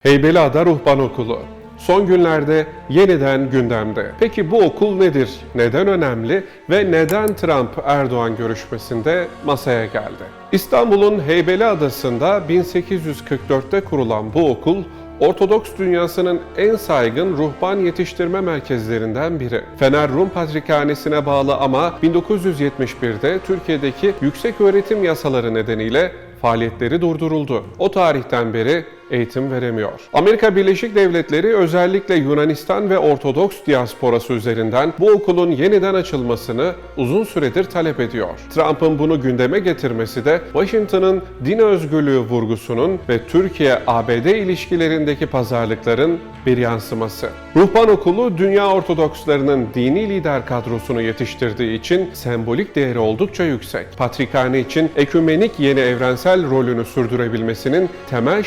Heybeliada Ruhban Okulu son günlerde yeniden gündemde. Peki bu okul nedir? Neden önemli ve neden Trump Erdoğan görüşmesinde masaya geldi? İstanbul'un Heybeliada'sında 1844'te kurulan bu okul Ortodoks dünyasının en saygın ruhban yetiştirme merkezlerinden biri. Fener Rum Patrikhanesi'ne bağlı ama 1971'de Türkiye'deki yüksek öğretim yasaları nedeniyle faaliyetleri durduruldu. O tarihten beri eğitim veremiyor. Amerika Birleşik Devletleri özellikle Yunanistan ve Ortodoks diasporası üzerinden bu okulun yeniden açılmasını uzun süredir talep ediyor. Trump'ın bunu gündeme getirmesi de Washington'ın din özgürlüğü vurgusunun ve Türkiye-ABD ilişkilerindeki pazarlıkların bir yansıması. Ruhban Okulu dünya Ortodokslarının dini lider kadrosunu yetiştirdiği için sembolik değeri oldukça yüksek. Patrikhane için ekümenik yeni evrensel rolünü sürdürebilmesinin temel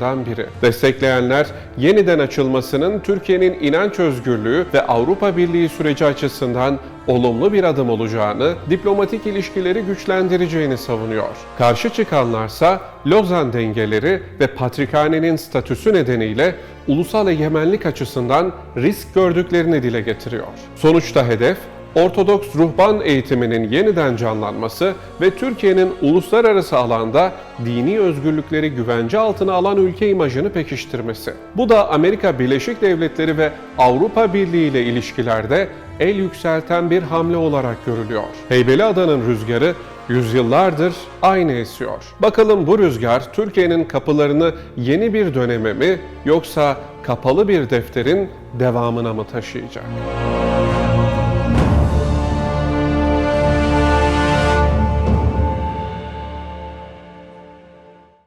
şartlarından biri. Destekleyenler yeniden açılmasının Türkiye'nin inanç özgürlüğü ve Avrupa Birliği süreci açısından olumlu bir adım olacağını, diplomatik ilişkileri güçlendireceğini savunuyor. Karşı çıkanlarsa Lozan dengeleri ve patrikhanenin statüsü nedeniyle ulusal egemenlik açısından risk gördüklerini dile getiriyor. Sonuçta hedef Ortodoks ruhban eğitiminin yeniden canlanması ve Türkiye'nin uluslararası alanda dini özgürlükleri güvence altına alan ülke imajını pekiştirmesi. Bu da Amerika Birleşik Devletleri ve Avrupa Birliği ile ilişkilerde el yükselten bir hamle olarak görülüyor. Heybeliada'nın rüzgarı yüzyıllardır aynı esiyor. Bakalım bu rüzgar Türkiye'nin kapılarını yeni bir döneme mi yoksa kapalı bir defterin devamına mı taşıyacak?